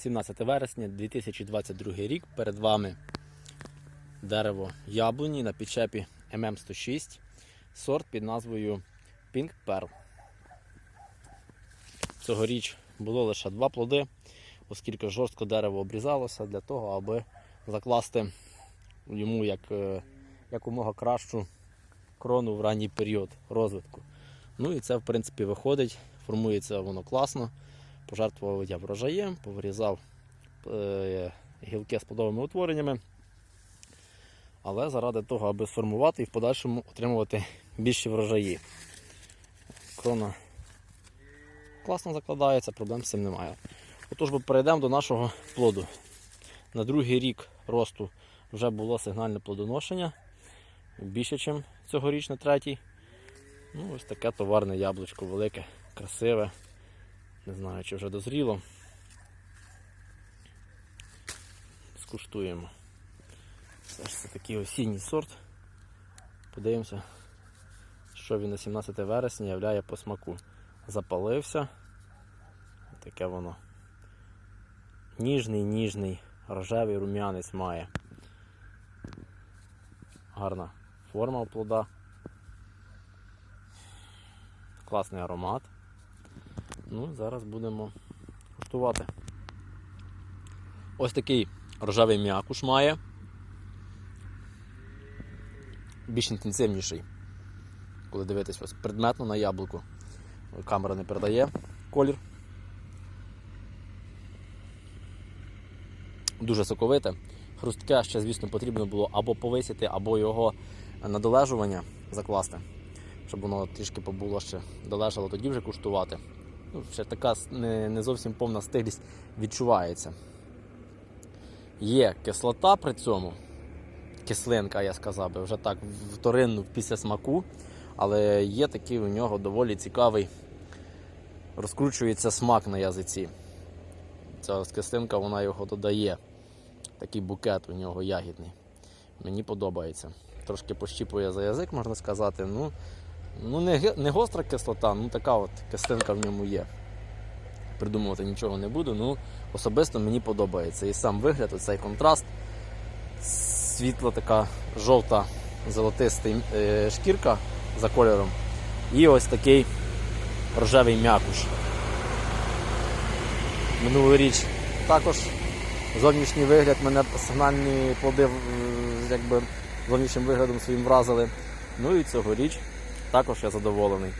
17 вересня 2022 рік. Перед вами дерево яблуні на підчепі ММ106, сорт під назвою Pink Pearl. Цьогоріч було лише два плоди, оскільки жорстко дерево обрізалося для того, аби закласти йому як, е, якомога кращу крону в ранній період розвитку. Ну і це, в принципі, виходить, формується воно класно. Пожертвував я врожаєм, повирізав е, гілки з плодовими утвореннями. Але заради того, аби сформувати і в подальшому отримувати більші врожаї. Крона класно закладається, проблем з цим немає. Отож, перейдемо до нашого плоду. На другий рік росту вже було сигнальне плодоношення більше, ніж цьогоріч на третій. Ну, ось таке товарне яблучко велике, красиве. Не знаю, чи вже дозріло. Скуштуємо. Це ж це такий осінній сорт. Подивимося, що він на 17 вересня являє по смаку. Запалився. Таке воно. Ніжний, ніжний, рожевий рум'янець має. Гарна форма у плода. Класний аромат. Ну, зараз будемо куштувати. Ось такий рожевий м'якуш має. Більш інтенсивніший. Коли дивитись ось предметно на яблуку. Камера не передає колір. Дуже соковите. Хрустке ще, звісно, потрібно було або повисити, або його на долежування закласти, щоб воно трішки побуло ще долежало, тоді вже куштувати. Ну, ще така не, не зовсім повна стиглість відчувається. Є кислота при цьому, кислинка, я сказав би, вже так вторинну після смаку, але є такий у нього доволі цікавий, розкручується смак на язиці. Ця кислинка вона його додає. Такий букет у нього ягідний. Мені подобається. Трошки пощіпує за язик, можна сказати. Ну, ну не, не гостра кислота, ну така от кислинка в ньому є. Придумувати нічого не буду. Ну, особисто мені подобається. І сам вигляд, оцей контраст. Світла така жовта, золотиста е, шкірка за кольором. І ось такий рожевий м'якуш. Минулоріч також зовнішній вигляд мене сигнальні плоди якби зовнішнім виглядом своїм вразили. Ну і цьогоріч також я задоволений.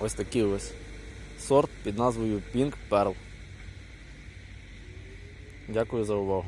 Ось такий ось сорт під назвою Pink Pearl. Дякую за увагу.